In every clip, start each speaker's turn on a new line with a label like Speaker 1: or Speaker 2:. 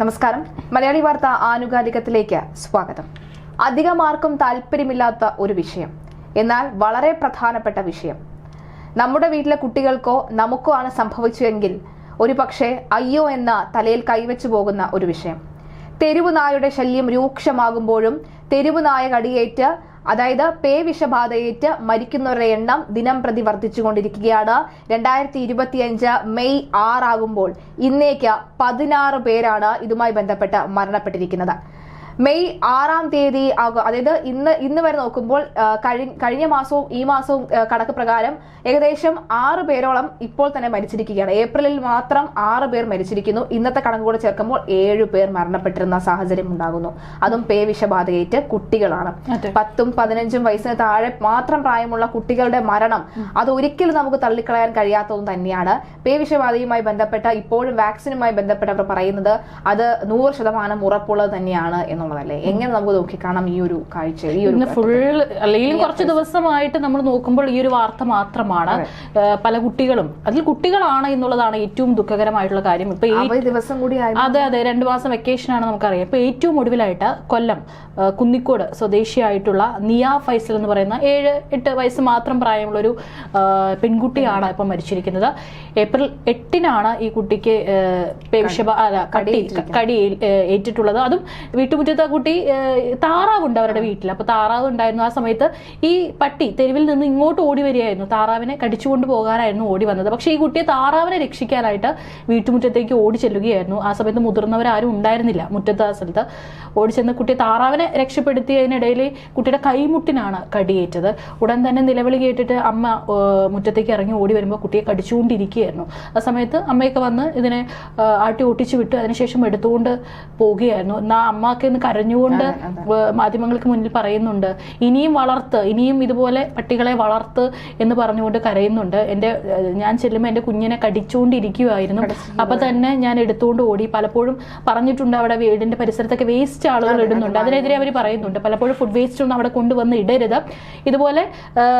Speaker 1: നമസ്കാരം. മലയാളി വാർത്ത ആനുകാലികത്തിലേക്ക് സ്വാഗതം. അധികം ആർക്കും താല്പര്യമില്ലാത്ത ഒരു വിഷയം. എന്നാൽ വളരെ പ്രധാനപ്പെട്ട വിഷയം. നമ്മുടെ വീട്ടിലെ കുട്ടികൾക്കോ നമുക്കോ ആണ് സംഭവിച്ചതെങ്കിൽ ഒരു പക്ഷേ അയ്യോ എന്ന തലയിൽ കൈവച്ചു പോകുന്ന ഒരു വിഷയം. തെരുവു നായയുടെ ശല്യം രൂക്ഷമാകുമ്പോഴും തെരുവു നായ കടിയേറ്റ് അതായത് പേ വിഷബാധയേറ്റ് മരിക്കുന്നവരുടെ എണ്ണം ദിനം പ്രതി വർദ്ധിച്ചുകൊണ്ടിരിക്കുകയാണ്. രണ്ടായിരത്തി ഇരുപത്തിയഞ്ച് മെയ് ആറാകുമ്പോൾ ഇന്നേക്ക് പതിനാറ് പേരാണ് ഇതുമായി ബന്ധപ്പെട്ട് മരണപ്പെട്ടിരിക്കുന്നത്. മെയ് ആറാം തീയതി ആകും അതായത് ഇന്ന് ഇന്ന് വരെ നോക്കുമ്പോൾ കഴിഞ്ഞ മാസവും ഈ മാസവും കണക്ക് പ്രകാരം ഏകദേശം ആറ് പേരോളം ഇപ്പോൾ തന്നെ മരിച്ചിരിക്കുകയാണ്. ഏപ്രിലിൽ മാത്രം ആറ് പേർ മരിച്ചിരിക്കുന്നു. ഇന്നത്തെ കണക്ക് കൂടെ ചേർക്കുമ്പോൾ ഏഴു പേർ മരണപ്പെട്ടിരുന്ന സാഹചര്യം ഉണ്ടാകുന്നു. അതും പേ വിഷബാധയേറ്റ് കുട്ടികളാണ്. പത്തും പതിനഞ്ചും വയസ്സിന് താഴെ മാത്രം പ്രായമുള്ള കുട്ടികളുടെ മരണം അത് ഒരിക്കലും നമുക്ക് തള്ളിക്കളയാൻ കഴിയാത്തതും തന്നെയാണ്. പേ വിഷബാധയുമായി ബന്ധപ്പെട്ട ഇപ്പോഴും വാക്സിനുമായി ബന്ധപ്പെട്ടവർ പറയുന്നത് അത് നൂറ് ശതമാനം ഉറപ്പുള്ളത് തന്നെയാണ് എന്നുള്ളതല്ലേ എങ്ങനെ നമുക്ക് നോക്കിക്കാണാം ഈ ഒരു കാഴ്ച ഈ ഒരു
Speaker 2: ഫുൾ അല്ലെങ്കിൽ കുറച്ച് ദിവസമായിട്ട് നമ്മൾ നോക്കുമ്പോൾ ഈ ഒരു വാർത്ത മാത്രമാണ് പല കുട്ടികളും. അതിൽ കുട്ടികളാണ് എന്നുള്ളതാണ് ഏറ്റവും ദുഃഖകരമായിട്ടുള്ള കാര്യം. ഇപ്പൊ
Speaker 1: ദിവസം കൂടി
Speaker 2: അതെ അതെ. രണ്ടു മാസം വെക്കേഷൻ ആണ് നമുക്കറിയാം. ഇപ്പൊ ഏറ്റവും ഒടുവിലായിട്ട് കൊല്ലം കുന്നിക്കോട് സ്വദേശിയായിട്ടുള്ള നിയ ഫൈസൽ എന്ന് പറയുന്ന ഏഴ് എട്ട് വയസ്സ് മാത്രം പ്രായമുള്ള ഒരു പെൺകുട്ടിയാണ് ഇപ്പൊ മരിച്ചിരിക്കുന്നത്. ഏപ്രിൽ എട്ടിനാണ് ഈ കുട്ടിക്ക് ആ, കടി. കടി ഏറ്റിട്ടുള്ളത്. അതും വീട്ടുമുറ്റത്ത് ആ കുട്ടി താറാവ് താറാവുണ്ട് അവരുടെ വീട്ടിൽ. അപ്പൊ താറാവ് ഉണ്ടായിരുന്നു ആ സമയത്ത് ഈ പട്ടി തെരുവിൽ നിന്ന് ഇങ്ങോട്ട് ഓടി വരികയായിരുന്നു. താറാവിനെ കടിച്ചുകൊണ്ട് പോകാനായിരുന്നു ഓടി വന്നത്. പക്ഷേ ഈ കുട്ടിയെ താറാവിനെ രക്ഷിക്കാനായിട്ട് വീട്ടുമുറ്റത്തേക്ക് ഓടി ചെല്ലുകയായിരുന്നു. ആ സമയത്ത് മുതിർന്നവരാരും ഉണ്ടായിരുന്നില്ല മുറ്റത്ത് ആ സ്ഥലത്ത്. ഓടി ചെന്ന് കുട്ടിയെ താറാവിനെ രക്ഷപ്പെടുത്തിയതിനിടയിൽ കുട്ടിയുടെ കൈമുട്ടിനാണ് കടിയേറ്റത്. ഉടൻ തന്നെ നിലവിളി കേട്ടിട്ട് അമ്മ മുറ്റത്തേക്ക് ഇറങ്ങി ഓടി വരുമ്പോൾ കുട്ടിയെ കടിച്ചുകൊണ്ടിരിക്കുകയായിരുന്നു. ആ സമയത്ത് അമ്മയൊക്കെ വന്ന് ഇതിനെ ആട്ടി ഒട്ടിച്ചു വിട്ട് അതിനുശേഷം എടുത്തുകൊണ്ട് പോവുകയായിരുന്നു. എന്നാ അമ്മയൊക്കെ ഇന്ന് കരഞ്ഞുകൊണ്ട് മാധ്യമങ്ങൾക്ക് മുന്നിൽ പറയുന്നുണ്ട്. ഇനിയും വളർത്ത് ഇനിയും ഇതുപോലെ പട്ടികളെ വളർത്ത് എന്ന് പറഞ്ഞുകൊണ്ട് കരയുന്നുണ്ട്. എന്റെ ഞാൻ ചെല്ലുമ്പോൾ എന്റെ കുഞ്ഞിനെ കടിച്ചുകൊണ്ടിരിക്കുമായിരുന്നു അപ്പൊ തന്നെ ഞാൻ എടുത്തുകൊണ്ട് ഓടി. പലപ്പോഴും പറഞ്ഞിട്ടുണ്ട് അവിടെ വീടിന്റെ പരിസരത്തൊക്കെ വേസ്റ്റ് ആളുകൾ ഇടുന്നുണ്ട്. അതിനെതിരെ അവർ പറയുന്നുണ്ട്. പലപ്പോഴും ഫുഡ് വേസ്റ്റ് ഒന്നും അവിടെ കൊണ്ടുവന്ന് ഇടരുത്. ഇതുപോലെ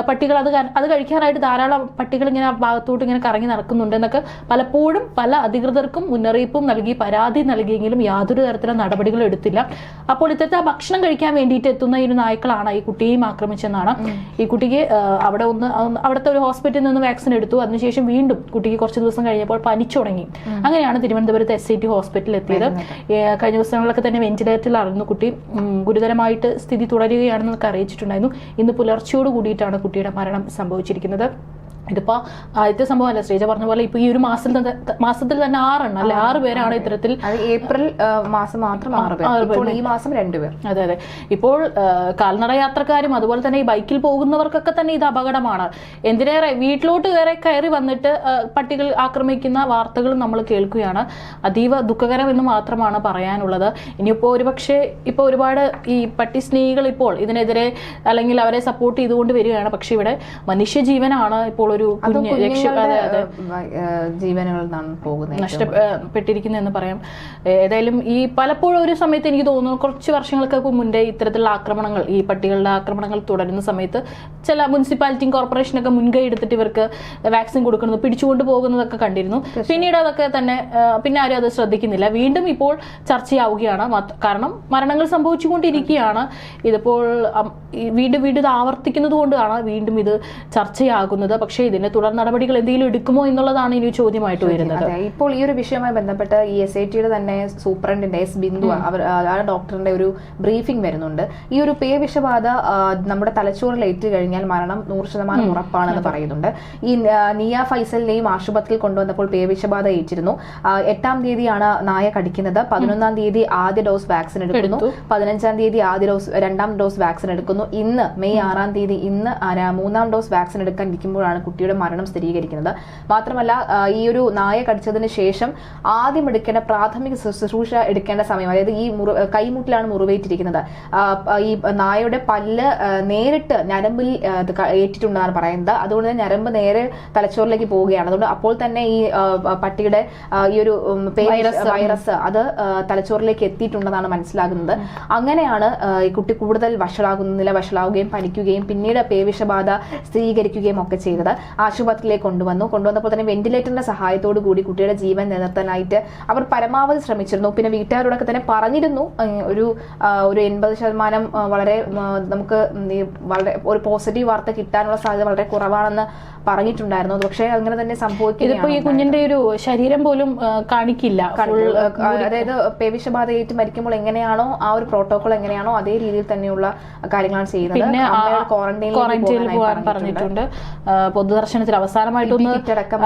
Speaker 2: പട്ടികൾ അത് അത് കഴിക്കാനായിട്ട് ധാരാളം പട്ടികൾ ഇങ്ങനെ ആ ഭാഗത്തോട്ട് ഇങ്ങനെ കറങ്ങി നടക്കുന്നുണ്ട് എന്നൊക്കെ പലപ്പോഴും പല അധികൃതർക്കും മുന്നറിയിപ്പും നൽകി പരാതി നൽകിയെങ്കിലും യാതൊരു തരത്തിലുള്ള നടപടികളും എടുത്തില്ല. അപ്പോൾ ഇത്തരത്തെ ആ ഭക്ഷണം കഴിക്കാൻ വേണ്ടിയിട്ട് എത്തുന്ന ഈ ഒരു നായ്ക്കളാണ് ഈ കുട്ടിയെയും ആക്രമിച്ചെന്നാണ്. ഈ കുട്ടിക്ക് അവിടെ ഒന്ന് അവിടുത്തെ ഒരു ഹോസ്പിറ്റലിൽ നിന്ന് വാക്സിൻ എടുത്തു. അതിനുശേഷം വീണ്ടും കുട്ടിക്ക് കുറച്ച് ദിവസം കഴിഞ്ഞപ്പോൾ പനിച്ചു തുടങ്ങി. അങ്ങനെയാണ് തിരുവനന്തപുരത്ത് എസ് ഐ ടി ഹോസ്പിറ്റലിൽ എത്തിയത്. കഴിഞ്ഞ ദിവസങ്ങളിലൊക്കെ തന്നെ വെന്റിലേറ്ററിലായിരുന്നു കുട്ടി ഗുരുതരമായിട്ട് സ്ഥിതി തുടരുകയാണെന്നൊക്കെ അറിയിച്ചിട്ടുണ്ടായിരുന്നു. ഇന്ന് പുലർച്ചയോട് കൂടിയിട്ടാണ് കുട്ടിയുടെ മരണം സംഭവിച്ചിരിക്കുന്നത്. ഇതിപ്പോ ആദ്യത്തെ സംഭവമല്ല ശ്രീജ പറഞ്ഞ പോലെ ഇപ്പൊ ഈ ഒരു മാസത്തിൽ മാസത്തിൽ തന്നെ ആറെണ്ണം അല്ലെ? ആറ് പേരാണ് ഇത്തരത്തിൽ
Speaker 1: അത് ഏപ്രിൽ മാസം മാത്രം ആറ് പേർ. ഇപ്പോൾ ഈ മാസം രണ്ടുപേർ
Speaker 2: അതെ അതെ. ഇപ്പോൾ കാൽനട യാത്രക്കാരും അതുപോലെ തന്നെ ഈ ബൈക്കിൽ പോകുന്നവർക്കൊക്കെ തന്നെ ഇത് അപകടമാണ്. എന്തിനേറെ വീട്ടിലോട്ട് കയറി കയറി വന്നിട്ട് പട്ടികൾ ആക്രമിക്കുന്ന വാർത്തകൾ നമ്മൾ കേൾക്കുകയാണ്. അതീവ ദുഃഖകരം എന്ന് മാത്രമാണ് പറയാനുള്ളത്. ഇനിയിപ്പോൾ ഒരുപക്ഷെ ഇപ്പോൾ ഒരുപാട് ഈ പട്ടി സ്നേഹികൾ ഇപ്പോൾ ഇതിനെതിരെ അല്ലെങ്കിൽ അവരെ സപ്പോർട്ട് ചെയ്തുകൊണ്ട് വരികയാണ്. പക്ഷേ ഇവിടെ മനുഷ്യജീവനാണ് ഇപ്പോൾ ഒരു
Speaker 1: ജീവനുകളിൽ നിന്നാണ് പോകുന്നത്
Speaker 2: നഷ്ടപ്പെട്ടിരിക്കുന്നു എന്ന് പറയാം. ഏതായാലും ഈ പലപ്പോഴും ഒരു സമയത്ത് എനിക്ക് തോന്നുന്നു കുറച്ച് വർഷങ്ങൾക്കൊക്കെ മുന്നേ ഇത്തരത്തിലുള്ള ആക്രമണങ്ങൾ ഈ പട്ടികളുടെ ആക്രമണങ്ങൾ തുടരുന്ന സമയത്ത് ചില മുനിസിപ്പാലിറ്റിയും കോർപ്പറേഷനൊക്കെ മുൻകൈ എടുത്തിട്ട് ഇവർക്ക് വാക്സിൻ കൊടുക്കുന്നത് പിടിച്ചുകൊണ്ട് പോകുന്നതൊക്കെ കണ്ടിരുന്നു. പിന്നീട് അതൊക്കെ തന്നെ പിന്നെ ആരും അത് ശ്രദ്ധിക്കുന്നില്ല. വീണ്ടും ഇപ്പോൾ ചർച്ചയാവുകയാണ്. കാരണം മരണങ്ങൾ സംഭവിച്ചുകൊണ്ടിരിക്കുകയാണ്. ഇതിപ്പോൾ വീണ്ടും വീണ്ടും ഇത് ആവർത്തിക്കുന്നത് കൊണ്ടാണ് വീണ്ടും ഇത് ചർച്ചയാകുന്നത്. പക്ഷേ ഇതിന്റെ തുടർ നടപടികൾ എന്തെങ്കിലും എടുക്കുമോ എന്നുള്ളതാണ് ഇനി ചോദ്യമായിട്ട് വരുന്നത്.
Speaker 1: ഇപ്പോൾ ഈ ഒരു വിഷയവുമായി ബന്ധപ്പെട്ട് ഈ എസ് ഐ ടിയുടെ തന്നെ സൂപ്രണ്ടിന്റെ എസ് ബിന്ദു അവർ ആ ഡോക്ടറിന്റെ ഒരു ബ്രീഫിംഗ് വരുന്നുണ്ട്. ഈ ഒരു പേ വിഷബാധ നമ്മുടെ തലച്ചോറിൽ ഏറ്റു കഴിഞ്ഞാൽ മരണം നൂറ് ശതമാനം ഉറപ്പാണെന്ന് പറയുന്നുണ്ട്. ഈ നിയ ഫൈസലിനെയും ആശുപത്രിയിൽ കൊണ്ടുവന്നപ്പോൾ പേ വിഷബാധ ഏറ്റിരുന്നു എട്ടാം തീയതിയാണ് നായ കടിക്കുന്നത്. പതിനൊന്നാം തീയതി ആദ്യ ഡോസ് വാക്സിൻ എടുക്കുന്നു. പതിനഞ്ചാം തീയതി ആദ്യ ഡോസ് രണ്ടാം ഡോസ് വാക്സിൻ എടുക്കുന്നു. ഇന്ന് മെയ് ആറാം തീയതി ഇന്ന് മൂന്നാം ഡോസ് വാക്സിൻ എടുക്കാൻ ഇരിക്കുമ്പോഴാണ് കുട്ടിയുടെ മരണം സ്ഥിരീകരിക്കുന്നത്. മാത്രമല്ല ഈ ഒരു നായ കടിച്ചതിന് ശേഷം ആദ്യം എടുക്കേണ്ട പ്രാഥമിക ശുശ്രൂഷ എടുക്കേണ്ട സമയം അതായത് ഈ മുറി കൈമുട്ടിലാണ് മുറിവേറ്റിരിക്കുന്നത്. ഈ നായയുടെ പല്ല് നേരിട്ട് ഞരമ്പിൽ ഏറ്റിട്ടുണ്ടെന്നാണ് പറയുന്നത്. അതുകൊണ്ട് തന്നെ ഞരമ്പ് നേരെ തലച്ചോറിലേക്ക് പോവുകയാണ്. അതുകൊണ്ട് അപ്പോൾ തന്നെ ഈ പട്ടിയുടെ ഈ ഒരു വൈറസ്. വൈറസ് അത് തലച്ചോറിലേക്ക് എത്തിയിട്ടുണ്ടെന്നാണ് മനസ്സിലാകുന്നത്. അങ്ങനെയാണ് ഈ കുട്ടി കൂടുതൽ വഷളാകുന്ന നില വഷളാവുകയും പനിക്കുകയും പിന്നീട് പേവിഷബാധ സ്ഥിരീകരിക്കുകയും ഒക്കെ ചെയ്തത്. ആശുപത്രിയിലേക്ക് കൊണ്ടുവന്നു. കൊണ്ടുവന്നപ്പോൾ തന്നെ വെന്റിലേറ്ററിന്റെ സഹായത്തോടു കൂടി കുട്ടിയുടെ ജീവൻ നിലനിർത്താനായിട്ട് അവർ പരമാവധി ശ്രമിച്ചിരുന്നു. പിന്നെ വീട്ടുകാരോടൊക്കെ തന്നെ പറഞ്ഞിരുന്നു. ഒരു ഒരു എൺപത് ശതമാനം വളരെ നമുക്ക് വളരെ ഒരു പോസിറ്റീവ് വാർത്ത കിട്ടാനുള്ള സാധ്യത വളരെ കുറവാണെന്ന് പറഞ്ഞിട്ടുണ്ടായിരുന്നു. പക്ഷേ അങ്ങനെ തന്നെ
Speaker 2: ഇതിപ്പോ ഈ കുഞ്ഞിന്റെ ഒരു ശരീരം പോലും കാണിക്കില്ല.
Speaker 1: അതായത് പേവിഷബാധയേറ്റ് മരിക്കുമ്പോൾ എങ്ങനെയാണോ ആ ഒരു പ്രോട്ടോകോൾ എങ്ങനെയാണോ അതേ രീതിയിൽ തന്നെയുള്ള കാര്യങ്ങളാണ് ചെയ്യുന്നത്.
Speaker 2: പിന്നെ
Speaker 1: ക്വാറന്റൈനിൽ
Speaker 2: പോകാൻ പറഞ്ഞിട്ടുണ്ട്. പൊതുദർശനത്തിൽ അവസാനമായിട്ടൊന്ന്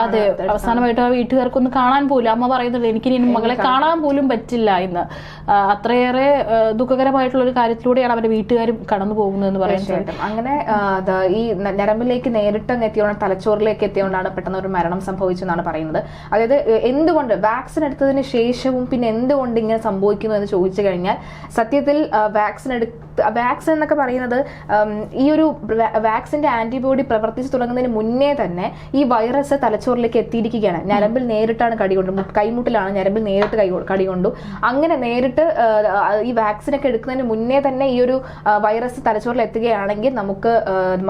Speaker 2: അതെ അവസാനമായിട്ട് ആ വീട്ടുകാർക്കൊന്ന് കാണാൻ പോലും അമ്മ പറയുന്നുണ്ട് എനിക്ക് ഇനി മകളെ കാണാൻ പോലും പറ്റില്ല എന്ന്. അത്രയേറെ ദുഃഖകരമായിട്ടുള്ള ഒരു കാര്യത്തിലൂടെയാണ് അവരുടെ വീട്ടുകാരും കടന്നു പോകുന്നതെന്ന് പറയുന്നത്.
Speaker 1: അങ്ങനെ ഈ ഞരമ്പിലേക്ക് നേരിട്ട് അങ്ങ് എത്തിയോണ്ട് തലച്ചോറിലേക്ക് എത്തിയോണ്ടാണ് പെട്ടെന്ന് ഒരു മരണം സംഭവിച്ചെന്നാണ് പറയുന്നത്. അതായത് എന്തുകൊണ്ട് വാക്സിൻ എടുത്തതിന് ശേഷവും പിന്നെ എന്തുകൊണ്ട് ഇങ്ങനെ സംഭവിക്കുന്നു എന്ന് ചോദിച്ചു കഴിഞ്ഞാൽ സത്യത്തിൽ വാക്സിൻ എടു വാക്സിൻ എന്നൊക്കെ പറയുന്നത് ഈ ഒരു വാക്സിന്റെ ആന്റിബോഡി പ്രവർത്തിച്ചു തുടങ്ങുന്നതിന് മുന്നേ തന്നെ ഈ വൈറസ് തലച്ചോറിലേക്ക് എത്തിയിരിക്കുകയാണ്. ഞരമ്പിൽ നേരിട്ടാണ് കടികൊണ്ട് കൊണ്ടു കൈമുട്ടിലാണ് ഞരമ്പിൽ നേരിട്ട് കൈ കടികൊണ്ടു അങ്ങനെ നേരിട്ട് ഈ വാക്സിനൊക്കെ എടുക്കുന്നതിന് മുന്നേ തന്നെ ഈ ഒരു വൈറസ് തലച്ചോറിൽ എത്തുകയാണെങ്കിൽ നമുക്ക്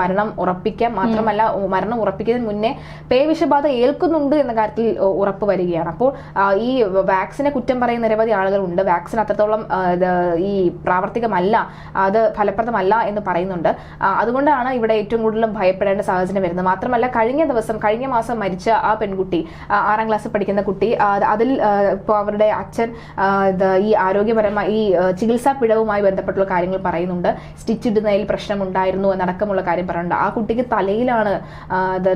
Speaker 1: മരണം ഉറപ്പിക്കാം. മാത്രമല്ല മരണം ഉറപ്പിക്കുന്നതിന് മുന്നേ പേവിഷബാധ ഏൽക്കുന്നുണ്ട് എന്ന കാര്യത്തിൽ ഉറപ്പ് വരികയാണ്. അപ്പോൾ ഈ വാക്സിനെ കുറ്റം പറയുന്ന നിരവധി ആളുകളുണ്ട്. വാക്സിൻ അത്രത്തോളം ഈ പ്രാവർത്തികമല്ല അത് ഫലപ്രദമല്ല എന്ന് പറയുന്നുണ്ട്. അതുകൊണ്ടാണ് ഇവിടെ ഏറ്റവും കൂടുതലും ഭയപ്പെടേണ്ട സാഹചര്യം വരുന്നത്. മാത്രമല്ല കഴിഞ്ഞ ദിവസം കഴിഞ്ഞ മാസം മരിച്ച ആ പെൺകുട്ടി ആറാം ക്ലാസ്സിൽ പഠിക്കുന്ന കുട്ടി അതിൽ ഇപ്പോൾ അവരുടെ അച്ഛൻ ഈ ആരോഗ്യപരമായി ഈ ചികിത്സാ പിഴവുമായി ബന്ധപ്പെട്ടുള്ള കാര്യങ്ങൾ പറയുന്നുണ്ട്. സ്റ്റിച്ച് ഇടുന്നതിൽ പ്രശ്നമുണ്ടായിരുന്നു എന്നടക്കമുള്ള കാര്യം പറയുന്നുണ്ട്. ആ കുട്ടിക്ക് തലയിലാണ്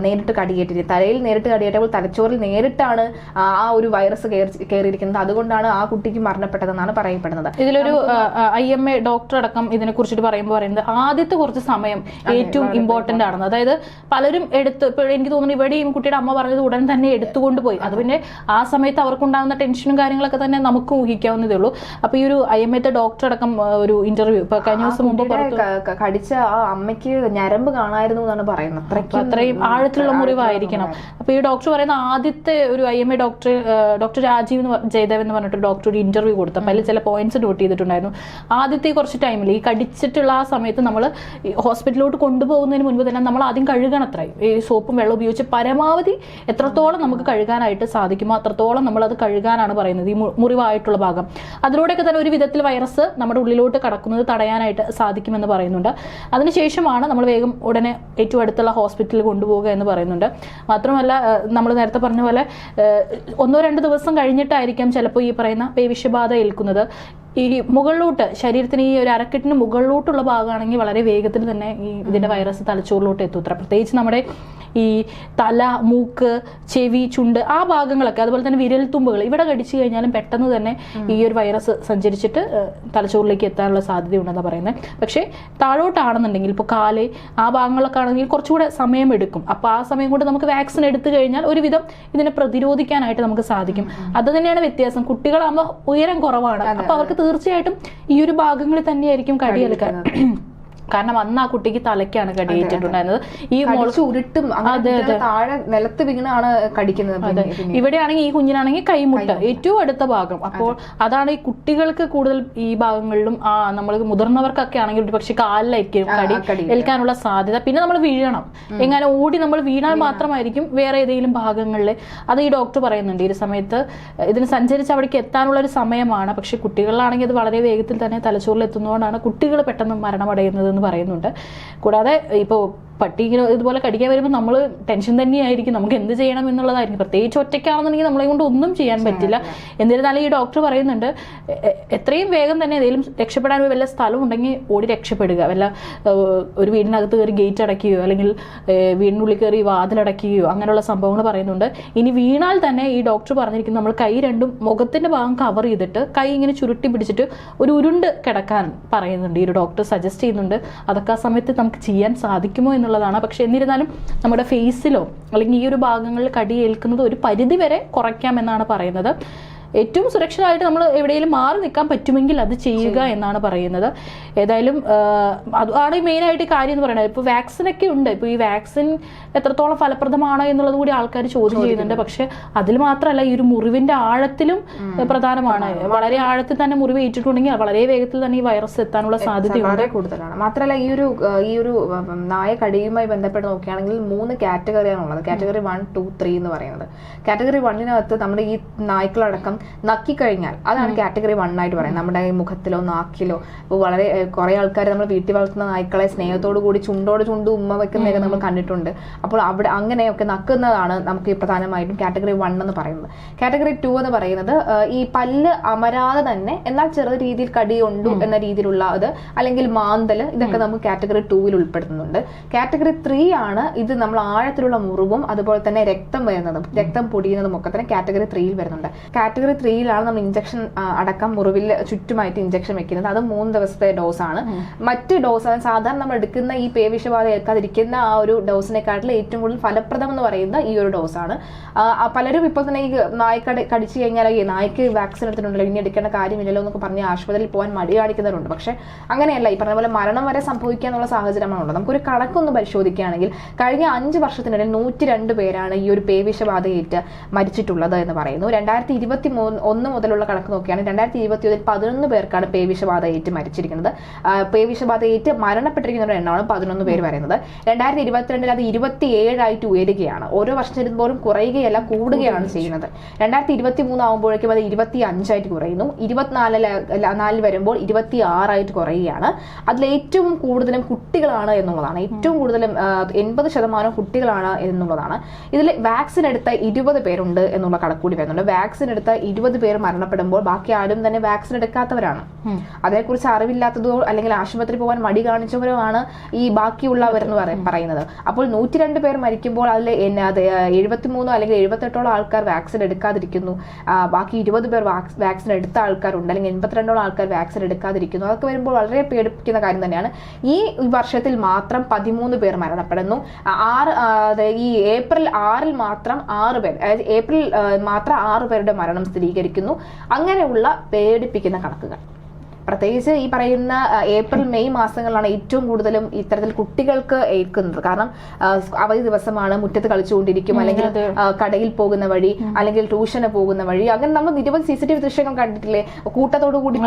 Speaker 1: നേരിട്ട് കടിയേറ്റത് തലയിൽ നേരിട്ട് കടിയേറ്റപ്പോൾ തലച്ചോറിൽ നേരിട്ടാണ് ആ ഒരു വൈറസ് കയറി- കയറിയിരിക്കുന്നത് അതുകൊണ്ടാണ് ആ കുട്ടിക്ക് മരണപ്പെട്ടതെന്നാണ് പറയപ്പെടുന്നത്.
Speaker 2: ഇതിലൊരു ഐ എം എ ഡോക്ടർ അടക്കം ഇതിനെ കുറിച്ചിട്ട് പറയുമ്പോൾ പറയുന്നത് ആദ്യത്തെ കുറച്ച് സമയം ഏറ്റവും ഇമ്പോർട്ടന്റ് ആണെന്ന്. അതായത് പലരും എടുത്ത് എനിക്ക് തോന്നുന്നു ഇവിടെയും കുട്ടിയുടെ അമ്മ പറഞ്ഞത് ഉടൻ തന്നെ എടുത്തുകൊണ്ട് പോയി അത് പിന്നെ ആ സമയത്ത് അവർക്കുണ്ടാകുന്ന ടെൻഷനും കാര്യങ്ങളൊക്കെ തന്നെ നമുക്ക് ഊഹിക്കാവുന്നതേ ഉള്ളൂ. അപ്പൊ ഈ ഒരു ഐ എം എത്തെ ഡോക്ടർ അടക്കം ഒരു ഇന്റർവ്യൂ ഇപ്പൊ കഴിഞ്ഞ ദിവസം മുമ്പ്
Speaker 1: കടിച്ച ആ അമ്മയ്ക്ക് ഞരമ്പ് കാണായിരുന്നു എന്നാണ് പറയുന്നത്.
Speaker 2: അത്രയും ആഴത്തിലുള്ള മുറിവായിരിക്കണം. അപ്പൊ ഈ ഡോക്ടർ പറയുന്ന ആദ്യത്തെ ഒരു I M A doctor doctor Rajeev Jayadev എന്ന് പറഞ്ഞിട്ട് ഡോക്ടർ ഒരു ഇന്റർവ്യൂ കൊടുത്തു അപ്പൊ അതിൽ ചില പോയിന്റ്സ് നോട്ട് ചെയ്തിട്ടുണ്ടായിരുന്നു. ആദ്യത്തെ കുറച്ച് ടൈമിൽ ഈ കടിച്ചിട്ടുള്ള ആ സമയത്ത് നമ്മൾ ഹോസ്പിറ്റലിലോട്ട് കൊണ്ടുപോകുന്നതിന് മുൻപ് തന്നെ നമ്മൾ ആദ്യം കഴുകണത്രയും ഈ സോപ്പും വെള്ളം ഉപയോഗിച്ച് പരമാവധി എത്രത്തോളം നമുക്ക് കഴുകാനായിട്ട് സാധിക്കുമോ അത്രത്തോളം നമ്മൾ അത് കഴുകാനാണ് പറയുന്നത് ഈ മുറിവായിട്ടുള്ള ഭാഗം. അതിലൂടെയൊക്കെ തന്നെ ഒരു വിധത്തിൽ വൈറസ് നമ്മുടെ ഉള്ളിലോട്ട് കടക്കുന്നത് തടയാനായിട്ട് സാധിക്കുമെന്ന് പറയുന്നുണ്ട്. അതിനുശേഷമാണ് നമ്മൾ വേഗം ഉടനെ ഏറ്റവും അടുത്തുള്ള ഹോസ്പിറ്റലിൽ കൊണ്ടുപോവുക എന്ന് പറയുന്നുണ്ട്. മാത്രമല്ല നമ്മൾ നേരത്തെ പറഞ്ഞ പോലെ ഒന്നോ രണ്ടോ ദിവസം കഴിഞ്ഞിട്ടായിരിക്കാം ചിലപ്പോൾ ഈ പറയുന്ന പേവിഷബാധ ഏൽക്കുന്നത്. ഈ മുകളിലോട്ട് ശരീരത്തിന് ഈ ഒരു അരക്കെട്ടിന് മുകളിലോട്ടുള്ള ഭാഗമാണെങ്കിൽ വളരെ വേഗത്തിൽ തന്നെ ഈ ഇതിന്റെ വൈറസ് തലച്ചോറിലോട്ട് എത്തൂത്ര പ്രത്യേകിച്ച് നമ്മുടെ ഈ തല മൂക്ക് ചെവി ചുണ്ട് ആ ഭാഗങ്ങളൊക്കെ അതുപോലെ തന്നെ വിരൽ തുമ്പുകൾ ഇവിടെ കടിച്ചു കഴിഞ്ഞാലും പെട്ടെന്ന് തന്നെ ഈ ഒരു വൈറസ് സഞ്ചരിച്ചിട്ട് തലച്ചോറിലേക്ക് എത്താനുള്ള സാധ്യത സാധ്യതയുണ്ടെന്നാണ് പറയുന്നത് പക്ഷേ താഴോട്ടാണെന്നുണ്ടെങ്കിൽ ഇപ്പോൾ കാൽ ആ ഭാഗങ്ങളൊക്കെ ആണെങ്കിൽ കുറച്ചുകൂടെ സമയമെടുക്കും അപ്പോൾ ആ സമയം കൊണ്ട് നമുക്ക് വാക്സിൻ എടുത്തു കഴിഞ്ഞാൽ ഒരുവിധം ഇതിനെ പ്രതിരോധിക്കാനായിട്ട് നമുക്ക് സാധിക്കും. അത് തന്നെയാണ് വ്യത്യാസം. കുട്ടികളാകുമ്പോൾ ഉയരം കുറവാണ്. അപ്പോൾ അവർക്ക് തീർച്ചയായിട്ടും ഈ ഒരു ഭാഗങ്ങളിൽ തന്നെയായിരിക്കും കടിയേൽക്കാൻ. കാരണം അന്ന് ആ കുട്ടിക്ക് തലയ്ക്കാണ് കടിയേറ്റിട്ടുണ്ടായിരുന്നത്. ഈ
Speaker 1: ഉരുട്ടും. അങ്ങനെ കുട്ടികളെ താഴെ നിലത്ത് വീണാണ് കടിക്കുന്നത് അതെ.
Speaker 2: ഇവിടെയാണെങ്കിൽ ഈ കുഞ്ഞിനാണെങ്കിൽ കൈമുട്ട. ഏറ്റവും അടുത്ത ഭാഗം. അപ്പോൾ അതാണ് ഈ കുട്ടികൾക്ക് കൂടുതൽ ഈ ഭാഗങ്ങളിലും ആ നമ്മൾ മുതിർന്നവർക്കൊക്കെ ആണെങ്കിൽ ഒരു പക്ഷെ കാലിലായിരിക്കും കടി ഏൽക്കാനുള്ള സാധ്യത. പിന്നെ നമ്മൾ വീഴണം. എങ്ങനെ ഓടി നമ്മൾ വീണാൽ മാത്രമായിരിക്കും വേറെ ഏതെങ്കിലും ഭാഗങ്ങളിൽ. അത് ഈ ഡോക്ടർ പറയുന്നുണ്ട് ഈ സമയത്ത്. ഇതിന് സഞ്ചരിച്ച് അവിടേക്ക് എത്താനുള്ള ഒരു സമയമാണ്. പക്ഷെ കുട്ടികളിലാണെങ്കിൽ അത് വളരെ വേഗത്തിൽ തന്നെ തലച്ചോറിൽ എത്തുന്നതുകൊണ്ടാണ് കുട്ടികൾ പെട്ടെന്ന് മരണമടയുന്നത് പറയുന്നുണ്ട്. കൂടാതെ ഇപ്പോൾ പട്ടി ഇങ്ങനെ ഇതുപോലെ കടിക്കാൻ വരുമ്പോൾ നമ്മൾ ടെൻഷൻ തന്നെയായിരിക്കും. നമുക്ക് എന്ത് ചെയ്യണം എന്നുള്ളതായിരിക്കും. പ്രത്യേകിച്ച് ഒറ്റയ്ക്കാണെന്നുണ്ടെങ്കിൽ നമ്മളെ കൊണ്ട് ഒന്നും ചെയ്യാൻ പറ്റില്ല. എന്നിരുന്നാലും ഈ ഡോക്ടർ പറയുന്നുണ്ട് എത്രയും വേഗം തന്നെ ഏതെങ്കിലും രക്ഷപ്പെടാൻ വല്ല സ്ഥലം ഉണ്ടെങ്കിൽ ഓടി രക്ഷപ്പെടുക. വല്ല ഒരു വീടിനകത്ത് കയറി ഗേറ്റ് അടയ്ക്കുകയോ അല്ലെങ്കിൽ വീടിനുള്ളിൽ കയറി വാതിലടയ്ക്കുകയോ അങ്ങനെയുള്ള സംഭവങ്ങൾ പറയുന്നുണ്ട്. ഇനി വീണാൽ തന്നെ ഈ ഡോക്ടർ പറഞ്ഞിരിക്കുന്നത് നമ്മൾ കൈ രണ്ടും മുഖത്തിന്റെ ഭാഗം കവർ ചെയ്തിട്ട് കൈ ഇങ്ങനെ ചുരുട്ടി പിടിച്ചിട്ട് ഒരു ഉരുണ്ട് കിടക്കാൻ പറയുന്നുണ്ട്. ഈ ഒരു ഡോക്ടർ സജസ്റ്റ് ചെയ്യുന്നുണ്ട് അതൊക്കെ ആ സമയത്ത് നമുക്ക് ചെയ്യാൻ സാധിക്കുമോ എന്നുള്ളതാണ്. പക്ഷെ എന്നിരുന്നാലും നമ്മുടെ ഫേസിലോ അല്ലെങ്കിൽ ഈ ഒരു ഭാഗങ്ങളിൽ കടിയേൽക്കുന്നത് ഒരു പരിധി വരെ കുറയ്ക്കാം എന്നാണ് പറയുന്നത്. ഏറ്റവും സുരക്ഷിതമായിട്ട് നമ്മൾ എവിടെയെങ്കിലും മാറി നിൽക്കാൻ പറ്റുമെങ്കിൽ അത് ചെയ്യുക എന്നാണ് പറയുന്നത്. ഏതായാലും അതാണ് മെയിനായിട്ട് കാര്യം എന്ന് പറയുന്നത്. ഇപ്പോൾ വാക്സിനൊക്കെ ഉണ്ട്. ഇപ്പോൾ ഈ വാക്സിൻ എത്രത്തോളം ഫലപ്രദമാണോ എന്നുള്ളത് കൂടി ആൾക്കാർ ചോദ്യം ചെയ്യുന്നുണ്ട്. പക്ഷെ അതിൽ മാത്രമല്ല ഈ ഒരു മുറിവിന്റെ ആഴത്തിലും പ്രധാനമാണ്. വളരെ ആഴത്തിൽ തന്നെ മുറിവ് ഏറ്റിട്ടുണ്ടെങ്കിൽ വളരെ വേഗത്തിൽ തന്നെ ഈ വൈറസ് എത്താനുള്ള സാധ്യത
Speaker 1: വളരെ കൂടുതലാണ്. മാത്രമല്ല ഈ ഒരു ഈ ഒരു നായ കടിയുമായി ബന്ധപ്പെട്ട് നോക്കുകയാണെങ്കിൽ മൂന്ന് കാറ്റഗറിയാണ് ഉള്ളത്. കാറ്റഗറി വൺ ടു ത്രീ എന്ന് പറയുന്നത്. കാറ്റഗറി വണ്ണിനകത്ത് നമ്മുടെ ഈ നായ്ക്കളടക്കം നക്കിക്കഴിഞ്ഞാൽ. അതാണ് കാറ്റഗറി വൺ ആയിട്ട് പറയുന്നത്. നമ്മുടെ മുഖത്തിലോ നാക്കിലോ വളരെ കുറേ ആൾക്കാർ നമ്മൾ വീട്ടിൽ വളർത്തുന്ന നായ്ക്കളെ സ്നേഹത്തോടു കൂടി ചുണ്ടോട് ചുണ്ട് ഉമ്മ വെക്കുന്നതൊക്കെ നമ്മൾ കണ്ടിട്ടുണ്ട്. അപ്പോൾ അവിടെ അങ്ങനെയൊക്കെ നക്കുന്നതാണ് നമുക്ക് പ്രധാനമായിട്ടും കാറ്റഗറി വൺ എന്ന് പറയുന്നത്. കാറ്റഗറി ടു എന്ന് പറയുന്നത് ഈ പല്ല് അമരാതെ തന്നെ എന്നാൽ ചെറിയ രീതിയിൽ കടിയുണ്ടു എന്ന രീതിയിലുള്ള അത് അല്ലെങ്കിൽ മാന്തൽ ഇതൊക്കെ നമുക്ക് കാറ്റഗറി ടൂവിൽ ഉൾപ്പെടുത്തുന്നുണ്ട്. കാറ്റഗറി ത്രീ ആണ് ഇത് നമ്മൾ ആഴത്തിലുള്ള മുറിവും അതുപോലെ തന്നെ രക്തം വരുന്നതും രക്തം പൊടിയുന്നതും ഒക്കെ തന്നെ കാറ്റഗറി ത്രീയിൽ വരുന്നുണ്ട്. കാറ്റഗറി ത്രീയിലാണ് നമ്മൾ ഇഞ്ചക്ഷൻ അടക്കം മുറിവിൽ ചുറ്റുമായിട്ട് ഇഞ്ചക്ഷൻ വെക്കുന്നത്. അത് മൂന്ന് ദിവസത്തെ ഡോസ് ആണ്. മറ്റ് ഡോസ് അതായത് സാധാരണ നമ്മൾ എടുക്കുന്ന ഈ പേവിഷബാധ ഏൽക്കാതിരിക്കുന്ന ആ ഒരു ഡോസിനെക്കാട്ടിൽ ഏറ്റവും കൂടുതൽ ഫലപ്രദം എന്ന് പറയുന്ന ഈ ഒരു ഡോസ് ആണ്. പലരും ഇപ്പോൾ തന്നെ ഈ നായ്ക്ക കടിച്ചു കഴിഞ്ഞാൽ ഈ നായ്ക്ക് വാക്സിൻ എടുത്തിട്ടുണ്ടല്ലോ ഇനി എടുക്കേണ്ട കാര്യമില്ലല്ലോ എന്നൊക്കെ പറഞ്ഞ് ആശുപത്രിയിൽ പോകാൻ മടി കാണിക്കുന്നവരുണ്ട്. പക്ഷേ അങ്ങനെയല്ല. ഈ പറഞ്ഞ പോലെ മരണം വരെ സംഭവിക്കാനുള്ള സാഹചര്യമാണുള്ളത് നമുക്കൊരു കണക്കൊന്ന് പരിശോധിക്കുകയാണെങ്കിൽ കഴിഞ്ഞ അഞ്ച് വർഷത്തിനിടയിൽ നൂറ്റി രണ്ട് പേരാണ് ഈ ഒരു പേവിഷബാധയേറ്റ് മരിച്ചിട്ടുള്ളത് എന്ന് പറയുന്നു. രണ്ടായിരത്തി ഇരുപത്തി ഒന്ന് മുതലുള്ള കണക്ക് നോക്കിയാണ് രണ്ടായിരത്തി ഇരുപത്തി ഒന്നിൽ പതിനൊന്ന് പേർക്കാണ് പേവിഷബാധ ഏറ്റ് മരിച്ചിരിക്കുന്നത്. പേവിഷബാധ ഏറ്റ് മരണപ്പെട്ടിരിക്കുന്നവരുടെ എണ്ണമാണ് പതിനൊന്ന് പേര് പറയുന്നത്. രണ്ടായിരത്തി ഇരുപത്തിരണ്ടിൽ അത് ഇരുപത്തി ഏഴായിട്ട് ഉയരുകയാണ്. ഓരോ വർഷം ചെല്ലുമ്പോഴും കുറയുകയല്ല കൂടുകയാണ് ചെയ്യുന്നത്. രണ്ടായിരത്തി ഇരുപത്തി മൂന്ന് ആകുമ്പോഴേക്കും അത് ഇരുപത്തി അഞ്ചായിട്ട് കുറയുന്നു. ഇരുപത്തിനാലിൽ നാലിൽ വരുമ്പോൾ ഇരുപത്തി ആറായിട്ട് കുറയുകയാണ്. അതിൽ ഏറ്റവും കൂടുതലും കുട്ടികളാണ് എന്നുള്ളതാണ്. ഏറ്റവും കൂടുതലും എൺപത് ശതമാനം കുട്ടികളാണ് എന്നുള്ളതാണ്. ഇതിൽ വാക്സിൻ എടുത്ത ഇരുപത് പേരുണ്ട് എന്നുള്ള കണക്കൂടി വരുന്നുണ്ട്. വാക്സിൻ എടുത്ത ഇരുപത് പേർ മരണപ്പെടുമ്പോൾ ബാക്കി ആരും തന്നെ വാക്സിൻ എടുക്കാത്തവരാണ്. അതേക്കുറിച്ച് അറിവില്ലാത്തതോ അല്ലെങ്കിൽ ആശുപത്രി പോകാൻ മടി കാണിച്ചവരോ ആണ് ഈ ബാക്കിയുള്ളവർ എന്ന് പറയുന്നത്. അപ്പോൾ നൂറ്റി രണ്ട് പേർ മരിക്കുമ്പോൾ അതിൽ എഴുപത്തിമൂന്നോ അല്ലെങ്കിൽ എഴുപത്തെട്ടോളം ആൾക്കാർ വാക്സിൻ എടുക്കാതിരിക്കുന്നു. ബാക്കി ഇരുപത് പേർ വാക്സിൻ എടുത്ത ആൾക്കാരുണ്ട് അല്ലെങ്കിൽ എൺപത്തിരണ്ടോളം ആൾക്കാർ വാക്സിൻ എടുക്കാതിരിക്കുന്നു. അതൊക്കെ വരുമ്പോൾ വളരെ പേടിപ്പിക്കുന്ന കാര്യം തന്നെയാണ്. ഈ വർഷത്തിൽ മാത്രം പതിമൂന്ന് പേർ മരണപ്പെടുന്നു. ആറ് ഈ ഏപ്രിൽ ആറിൽ മാത്രം ആറ് പേർ ഏപ്രിൽ മാത്രം ആറ് പേരുടെ മരണം സ്ഥിരീകരിക്കുന്നു അങ്ങനെയുള്ള പേടിപ്പിക്കുന്ന കണക്കുകൾ. പ്രത്യേകിച്ച് ഈ പറയുന്ന ഏപ്രിൽ മെയ് മാസങ്ങളിലാണ് ഏറ്റവും കൂടുതലും ഇത്തരത്തിൽ കുട്ടികൾക്ക് ഏൽക്കുന്നത്. കാരണം അവധി ദിവസമാണ് മുറ്റത്ത് കളിച്ചുകൊണ്ടിരിക്കും അല്ലെങ്കിൽ കടയിൽ പോകുന്ന വഴി അല്ലെങ്കിൽ ട്യൂഷന് പോകുന്ന വഴി. അങ്ങനെ നമ്മൾ നിരവധി സി സി ടി വി ദൃശ്യങ്ങൾ കണ്ടിട്ടില്ലേ? കൂട്ടത്തോടു കൂടി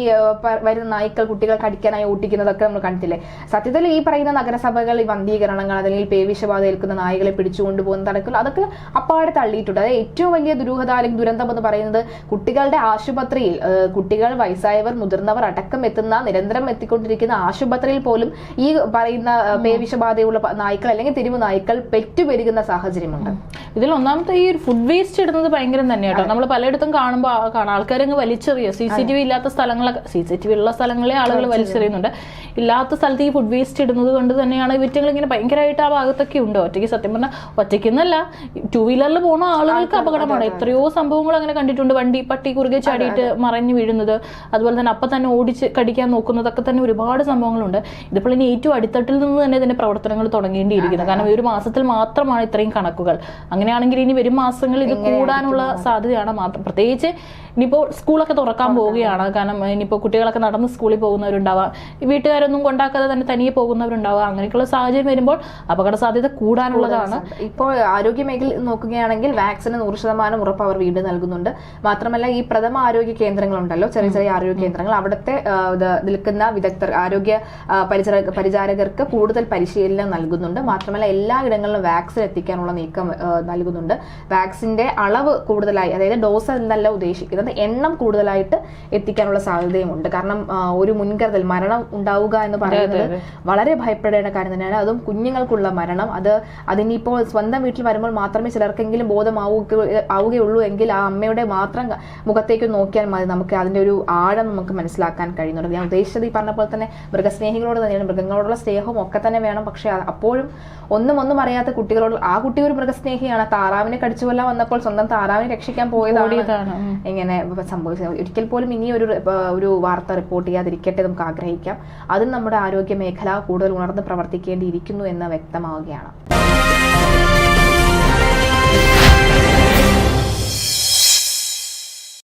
Speaker 1: ഈ വരുന്ന നായ്ക്കൾ കുട്ടികൾ കടിക്കാനായി ഓട്ടിക്കുന്നതൊക്കെ നമ്മൾ കണ്ടിട്ടില്ലേ? സത്യത്തിൽ ഈ പറയുന്ന നഗരസഭകൾ ഈ വന്ധീകരണങ്ങൾ അല്ലെങ്കിൽ പേവിഷബാധ ഏൽക്കുന്ന നായകളെ പിടിച്ചുകൊണ്ട് പോകുന്ന തടക്കൽ അതൊക്കെ അപ്പാടെ തള്ളിയിട്ടുണ്ട്. അതായത് ഏറ്റവും വലിയ ദുരൂഹത അല്ലെങ്കിൽ ദുരന്തം എന്ന് പറയുന്നത് കുട്ടികളുടെ ആശുപത്രിയിൽ കുട്ടികൾ വയസ്സായവർ മുതിർന്നവർ അടക്കം എത്തുന്ന നിരന്തരം എത്തിക്കൊണ്ടിരിക്കുന്ന ആശുപത്രിയിൽ പോലും ഈ പറയുന്ന പേവിഷബാധയുള്ള നായ്ക്കൾ അല്ലെങ്കിൽ തെരുവ് നായ്ക്കൾ പെറ്റുപെരുകുന്ന സാഹചര്യമുണ്ട്.
Speaker 2: ഇതിൽ ഒന്നാമത്തെ ഈ ഒരു ഫുഡ് വേസ്റ്റ് ഇടുന്നത് ഭയങ്കരം തന്നെ കേട്ടോ. നമ്മൾ പലയിടത്തും കാണുമ്പോൾ കാണാം. ആൾക്കാർ അങ്ങ് വലിച്ചെറിയുക സി സി ടി വി ഇല്ലാത്ത സ്ഥലങ്ങളൊക്കെ സി സി ടി വി ഉള്ള സ്ഥലങ്ങളെ ആളുകൾ വലിച്ചെറിയുന്നുണ്ട്. ഇല്ലാത്ത സ്ഥലത്ത് ഈ ഫുഡ് വേസ്റ്റ് ഇടുന്നത് കൊണ്ട് തന്നെയാണ് ഇവറ്റകൾ ഇങ്ങനെ ഭയങ്കരമായിട്ട് ആ ഭാഗത്തൊക്കെ ഉണ്ട്. ഒറ്റയ്ക്ക് സത്യം പറഞ്ഞാൽ ഒറ്റയ്ക്കെന്നല്ല ടൂ വീലറിൽ പോണ ആളുകൾക്ക് അപകടമാണ്. എത്രയോ സംഭവങ്ങൾ അങ്ങനെ കണ്ടിട്ടുണ്ട്. വണ്ടി പട്ടി കുറുകെ ചാടിയിട്ട് മറഞ്ഞു വീഴുന്നത്. അതുപോലെ തന്നെ അപ്പം തന്നെ ഓടിച്ച് കടിക്കാൻ നോക്കുന്നതൊക്കെ തന്നെ ഒരുപാട് സംഭവങ്ങളുണ്ട്. ഇതിപ്പോൾ ഇനി ഏറ്റവും അടിത്തട്ടിൽ നിന്ന് തന്നെ ഇതിന്റെ പ്രവർത്തനങ്ങൾ തുടങ്ങേണ്ടിയിരിക്കുന്നത് കാരണം ഒരു മാസത്തിൽ മാത്രമാണ് ഇത്രയും കണക്കുകൾ. അങ്ങനെയാണെങ്കിൽ ഇനി വരും മാസങ്ങളിൽ ഇത് കൂടാനുള്ള സാധ്യതയാണ് മാത്രം. പ്രത്യേകിച്ച് ഇനിയിപ്പോൾ സ്കൂളൊക്കെ തുറക്കാൻ പോവുകയാണ്. കാരണം ഇനിയിപ്പോൾ കുട്ടികളൊക്കെ നടന്ന് സ്കൂളിൽ പോകുന്നവരുണ്ടാവാം. വീട്ടുകാരൊന്നും കൊണ്ടാക്കാതെ തന്നെ തനിയെ പോകുന്നവരുണ്ടാവാം. അങ്ങനെയൊക്കെയുള്ള സാഹചര്യം വരുമ്പോൾ അപകട സാധ്യത കൂടാനുള്ളതാണ്.
Speaker 1: ഇപ്പോൾ ആരോഗ്യ മേഖല നോക്കുകയാണെങ്കിൽ വാക്സിന് നൂറ് ശതമാനം ഉറപ്പ് അവർ വീണ്ടും നൽകുന്നുണ്ട്. മാത്രമല്ല ഈ പ്രഥമ ആരോഗ്യ കേന്ദ്രങ്ങളുണ്ടല്ലോ ചെറിയ ചെറിയ ആരോഗ്യ കേന്ദ്രങ്ങൾ. അവിടുത്തെ നിൽക്കുന്ന വിദഗ്ധർ ആരോഗ്യ പരിചര പരിചാരകർക്ക് കൂടുതൽ പരിശീലനം നൽകുന്നുണ്ട്. മാത്രമല്ല എല്ലാ ഇടങ്ങളിലും വാക്സിൻ എത്തിക്കാനുള്ള നീക്കം നൽകുന്നുണ്ട്. വാക്സിന്റെ അളവ് കൂടുതലായി അതായത് ഡോസ് എന്നല്ല ഉദ്ദേശിക്കുന്നത് എണ്ണം കൂടുതലായിട്ട് എത്തിക്കാനുള്ള സാധ്യതയുമുണ്ട്. കാരണം ഒരു മുൻകരുതൽ മരണം ഉണ്ടാവുക എന്ന് പറയുന്നത് വളരെ ഭയപ്പെടേണ്ട കാര്യം തന്നെയാണ്. അതും കുഞ്ഞുങ്ങൾക്കുള്ള മരണം. അത് അതിനിപ്പോൾ സ്വന്തം വീട്ടിൽ വരുമ്പോൾ മാത്രമേ ചിലർക്കെങ്കിലും ബോധമാവുക ആവുകയുള്ളൂ എങ്കിൽ ആ അമ്മയുടെ മാത്രം മുഖത്തേക്ക് നോക്കിയാൽ മതി. നമുക്ക് അതിന്റെ ഒരു ആഴം നമുക്ക് മനസ്സിലാക്കാൻ കഴിയുന്നുണ്ട്. ഞാൻ ഉദ്ദേശിച്ചത് ഈ പറഞ്ഞ പോലെ തന്നെ മൃഗസ്നേഹികളോട് തന്നെയാണ്. മൃഗങ്ങളോടുള്ള സ്നേഹവും ഒക്കെ തന്നെ വേണം. പക്ഷെ അപ്പോഴും ഒന്നും ഒന്നും അറിയാത്ത കുട്ടികളോട് ആ കുട്ടി ഒരു മൃഗസ്നേഹിയാണ്. താറാവിനെ കടിച്ചു കൊല്ലാൻ വന്നപ്പോൾ സ്വന്തം താറാവിനെ രക്ഷിക്കാൻ പോയതാണ്. ഇങ്ങനെ സംഭവിച്ചത് ഒരിക്കൽ പോലും ഇനി ഒരു ഒരു വാർത്ത റിപ്പോർട്ട് ചെയ്യാതിരിക്കട്ടെ നമുക്ക് ആഗ്രഹിക്കാം. അതിൽ നമ്മുടെ ആരോഗ്യ മേഖല കൂടുതൽ ഉണർന്ന് പ്രവർത്തിക്കേണ്ടിയിരിക്കുന്നു എന്ന് വ്യക്തമാവുകയാണ്.